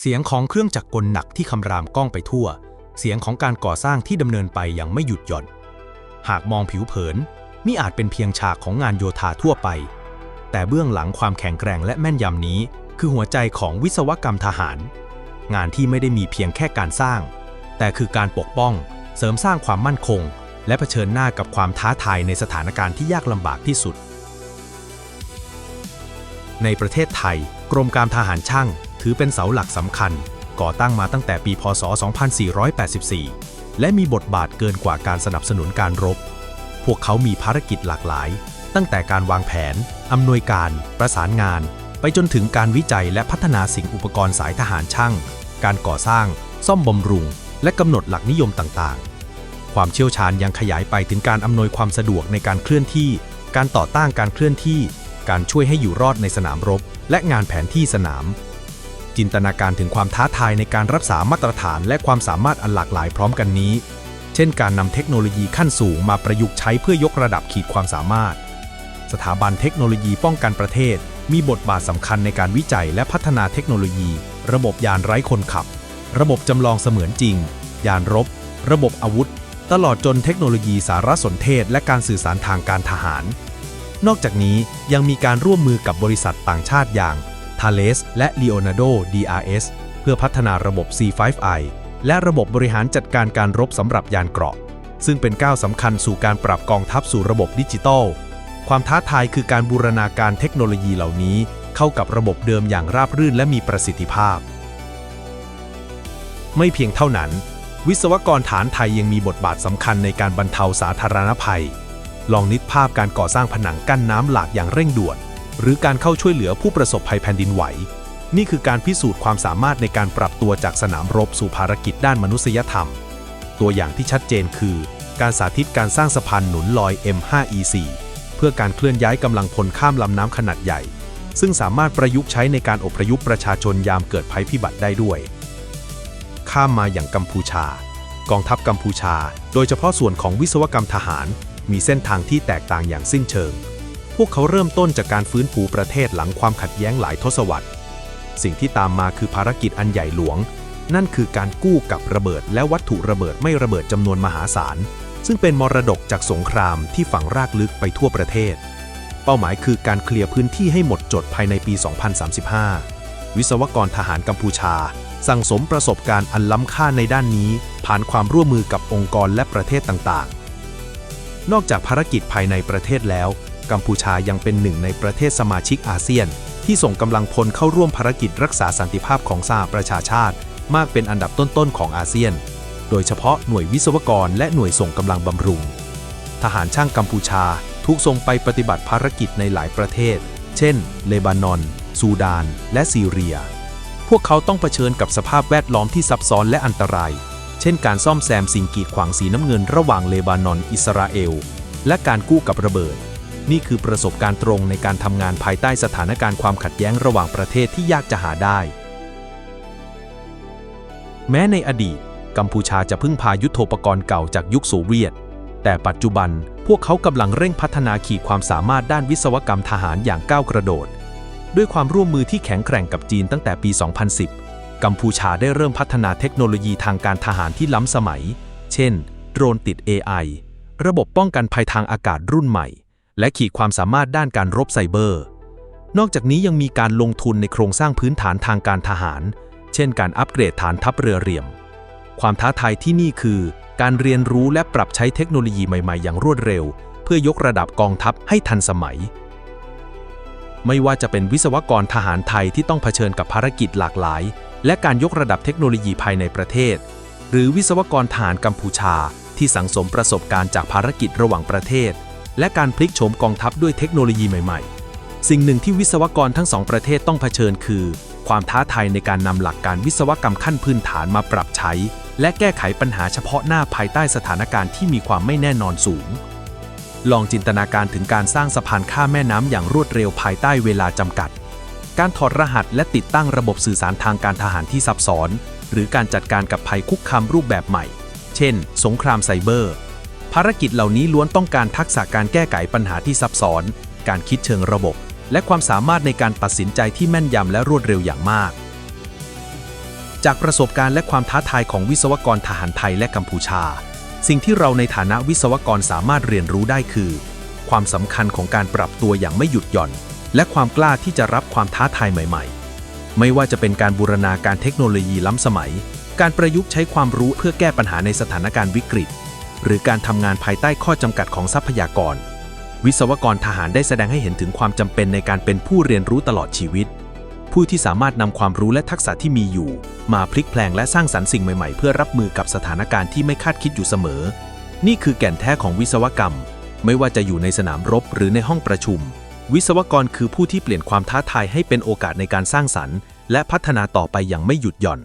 เสียงของเครื่องจักรกลหนักที่คำรามก้องไปทั่ว เสียงของการก่อสร้างที่ดำเนินไปอย่างไม่หยุดหย่อน หากมองผิวเผินมิอาจเป็นเพียงฉากของงานโยธาทั่วไป แต่เบื้องหลังความแข็งแกร่งและแม่นยำนี้ คือหัวใจของวิศวกรรมทหาร งานที่ไม่ได้มีเพียงแค่การสร้าง แต่คือการปกป้อง เสริมสร้างความมั่นคง และเผชิญหน้ากับความท้าทายในสถานการณ์ที่ยากลำบากที่สุด ในประเทศไทย กรมการทหารช่าง ถือเป็นเสาหลักสำคัญ ก่อตั้งมาตั้งแต่ปีพศ 2484 และมีบทบาทเกินกว่าการสนับสนุนการรบ พวกเขามีภารกิจหลากหลาย ตั้งแต่การวางแผน อำนวยการ ประสานงาน ไปจนถึงการวิจัยและพัฒนาสิ่งอุปกรณ์สายทหารช่าง การก่อสร้าง ซ่อมบำรุง และกำหนดหลักนิยมต่างๆ ความเชี่ยวชาญยังขยายไปถึงการอำนวยความสะดวกในการเคลื่อนที่ การต่อต้านการเคลื่อนที่การช่วยให้อยู่รอดในสนามรบ และงานแผนที่สนาม จินตนาการถึงความท้าทายในการรักษามาตรฐานและความสามารถอันหลากหลายพร้อมกันนี้ เช่นการนำเทคโนโลยีขั้นสูงมาประยุกต์ใช้เพื่อยกระดับขีดความสามารถ สถาบันเทคโนโลยีป้องกันประเทศ มีบทบาทสำคัญในการวิจัยและพัฒนาเทคโนโลยี ระบบยานไร้คนขับ ระบบจำลองเสมือนจริง ยานรบ ระบบอาวุธ ตลอดจนเทคโนโลยีสารสนเทศ และการสื่อสารทางการทหาร นอกจากนี้ยังมีการร่วมมือกับบริษัทต่างชาติอย่าง Thales และ Leonardo DRS เพื่อพัฒนาระบบ C5I และระบบบริหารจัดการการรบสำหรับยานเกราะ ซึ่งเป็นก้าวสำคัญสู่การปรับกองทัพสู่ระบบดิจิทัลความท้าทายคือการบูรณาการเทคโนโลยีเหล่านี้ เข้ากับระบบเดิมอย่างราบรื่นและมีประสิทธิภาพ ไม่เพียงเท่านั้น วิศวกรฐานไทยยังมีบทบาทสำคัญในการบรรเทาสาธารณภัย ลองนึกภาพการก่อสร้างผนังกั้นน้ำหลากอย่างเร่งด่วน หรือการเข้าช่วยเหลือผู้ประสบภัยแผ่นดินไหว นี่คือการพิสูจน์ความสามารถในการปรับตัวจากสนามรบสู่ภารกิจด้านมนุษยธรรม ตัวอย่างที่ชัดเจนคือ การสาธิตการสร้างสะพานหนุนลอย M5E4 เพื่อการเคลื่อนย้ายกำลังพลข้ามลำน้ำขนาดใหญ่ ซึ่งสามารถประยุกต์ใช้ในการอพยพประชาชนยามเกิดภัยพิบัติได้ด้วย ข้ามมาอย่างกัมพูชา กองทัพกัมพูชา โดยเฉพาะส่วนของวิศวกรรมทหาร มีเส้นทางที่แตกต่างอย่างสิ้นเชิง พวกเขาเริ่มต้นจากการฟื้นฟูประเทศหลังความขัดแย้งหลายทศวรรษ สิ่งที่ตามมาคือภารกิจอันใหญ่หลวง นั่นคือการกู้กับระเบิดและวัตถุระเบิดไม่ระเบิดจำนวนมหาศาล ซึ่งเป็นมรดกจากสงครามที่ฝังรากลึกไปทั่วประเทศ เป้าหมายคือการเคลียร์พื้นที่ให้หมดจดภายในปี 2035 วิศวกรทหารกัมพูชา สั่งสมประสบการณ์อันล้ำค่าในด้านนี้ ผ่านความร่วมมือกับองค์กรและประเทศต่างๆ นอกจากภารกิจภายในประเทศแล้ว กัมพูชายังเป็นหนึ่งในประเทศสมาชิกอาเซียน ที่ส่งกำลังพลเข้าร่วมภารกิจรักษาสันติภาพของสหประชาชาติ มากเป็นอันดับต้นๆของอาเซียน โดยเฉพาะหน่วยวิศวกรและหน่วยส่งกำลังบำรุง ทหารช่างกัมพูชาถูกส่งไปปฏิบัติภารกิจในหลายประเทศ เช่น เลบานอน ซูดาน และซีเรีย พวกเขาต้องเผชิญกับสภาพแวดล้อมที่ซับซ้อนและอันตราย เช่น การซ่อมแซมสิ่งกีดขวางสีน้ำเงินระหว่างเลบานอน อิสราเอล และการกู้กับระเบิด นี่คือประสบการณ์ตรงในการทำงานภายใต้สถานการณ์ความขัดแย้งระหว่างประเทศที่ยากจะหาได้ แม้ในอดีต กัมพูชาจะพึ่งพายุทโธปกรณ์เก่าจากยุคโซเวียต แต่ปัจจุบันพวกเขากำลังเร่งพัฒนาขีดความสามารถด้านวิศวกรรมทหารอย่างก้าวกระโดด ด้วยความร่วมมือที่แข็งแกร่งกับจีนตั้งแต่ปี 2010 กัมพูชาได้เริ่มพัฒนาเทคโนโลยีทางการทหารที่ล้ำสมัย เช่น โดรนติด AI ระบบป้องกันภัยทางอากาศรุ่นใหม่ และขีดความสามารถด้านการรบไซเบอร์ นอกจากนี้ยังมีการลงทุนในโครงสร้างพื้นฐานทางการทหาร เช่นการอัปเกรดฐานทัพเรือเหลี่ยม ความท้าทายที่นี่คือ การเรียนรู้และปรับใช้เทคโนโลยีใหม่ๆ อย่างรวดเร็ว เพื่อยกระดับกองทัพให้ทันสมัย ไม่ว่าจะเป็นวิศวกรทหารไทยที่ต้องเผชิญกับภารกิจหลากหลาย และการยกระดับเทคโนโลยีภายในประเทศ หรือวิศวกรทหารกัมพูชาที่สังสมประสบการณ์จากภารกิจระหว่างประเทศ และการพลิกโฉมกองทัพด้วยเทคโนโลยีใหม่ๆ สิ่งหนึ่งที่วิศวกรทั้งสองประเทศต้องเผชิญคือ ความท้าทายในการนำหลักการวิศวกรรมขั้นพื้นฐานมาปรับใช้ และแก้ไขปัญหาเฉพาะหน้าภายใต้สถานการณ์ที่มีความไม่แน่นอนสูง ลองจินตนาการถึงการสร้างสะพานข้ามแม่น้ำอย่างรวดเร็วภายใต้เวลาจำกัด การถอดรหัสและติดตั้งระบบสื่อสารทางการทหารที่ซับซ้อน หรือการจัดการกับภัยคุกคามรูปแบบใหม่ เช่น สงครามไซเบอร์ ภารกิจเหล่านี้ล้วนต้องการทักษะการแก้ไขปัญหาที่ซับซ้อน การคิดเชิงระบบ และความสามารถในการตัดสินใจที่แม่นยำและรวดเร็วอย่างมาก จากประสบการณ์และความท้าทายของวิศวกรทหารไทยและกัมพูชา สิ่งที่เราในฐานะวิศวกรสามารถเรียนรู้ได้คือ ความสำคัญของการปรับตัวอย่างไม่หยุดหย่อน และความกล้าที่จะรับความท้าทายใหม่ ๆ ไม่ว่าจะเป็นการบูรณาการเทคโนโลยีล้ำสมัย การประยุกต์ใช้ความรู้เพื่อแก้ปัญหาในสถานการณ์วิกฤต หรือการทำงานภายใต้ข้อจำกัดของทรัพยากร วิศวกรทหารได้แสดงให้เห็นถึงความจำเป็นในการเป็นผู้เรียนรู้ตลอดชีวิต ผู้ที่สามารถนำความรู้และทักษะที่มีอยู่ มาพลิกแพลงและสร้างสรรค์สิ่งใหม่ๆ เพื่อรับมือกับสถานการณ์ที่ไม่คาดคิดอยู่เสมอ นี่คือแก่นแท้ของวิศวกรรม ไม่ว่าจะอยู่ในสนามรบหรือในห้องประชุม วิศวกรคือผู้ที่เปลี่ยนความท้าทายให้เป็นโอกาสในการสร้างสรรค์ และพัฒนาต่อไปอย่างไม่หยุดหย่อน